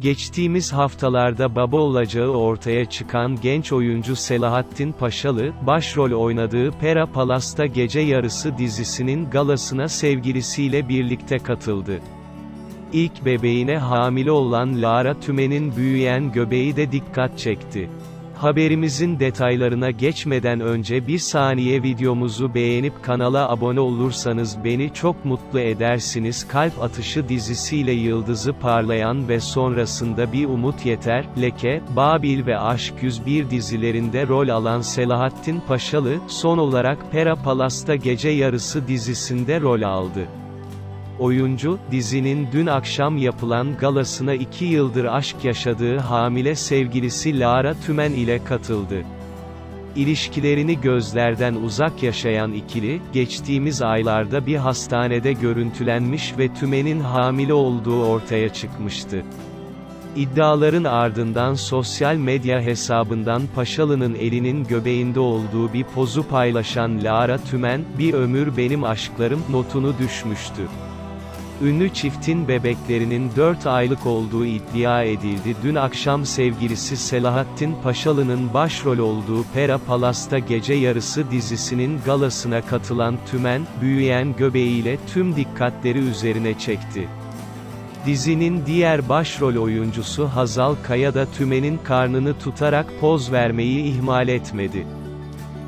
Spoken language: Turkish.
Geçtiğimiz haftalarda baba olacağı ortaya çıkan genç oyuncu Selahattin Paşalı, başrol oynadığı Pera Palas'ta Gece Yarısı dizisinin galasına sevgilisiyle birlikte katıldı. İlk bebeğine hamile olan Lara Tümen'in büyüyen göbeği de dikkat çekti. Haberimizin detaylarına geçmeden önce bir saniye videomuzu beğenip kanala abone olursanız beni çok mutlu edersiniz. Kalp Atışı dizisiyle yıldızı parlayan ve sonrasında Bir Umut Yeter, Leke, Babil ve Aşk 101 dizilerinde rol alan Selahattin Paşalı, son olarak Pera Palas'ta Gece Yarısı dizisinde rol aldı. Oyuncu, dizinin dün akşam yapılan galasına iki yıldır aşk yaşadığı hamile sevgilisi Lara Tümen ile katıldı. İlişkilerini gözlerden uzak yaşayan ikili, geçtiğimiz aylarda bir hastanede görüntülenmiş ve Tümen'in hamile olduğu ortaya çıkmıştı. İddiaların ardından sosyal medya hesabından Paşalı'nın elinin göbeğinde olduğu bir pozu paylaşan Lara Tümen, bir ömür benim aşklarım notunu düşmüştü. Ünlü çiftin bebeklerinin 4 aylık olduğu iddia edildi. Dün akşam sevgilisi Selahattin Paşalı'nın başrol olduğu Pera Palas'ta Gece Yarısı dizisinin galasına katılan Tümen, büyüyen göbeğiyle tüm dikkatleri üzerine çekti. Dizinin diğer başrol oyuncusu Hazal Kaya da Tümen'in karnını tutarak poz vermeyi ihmal etmedi.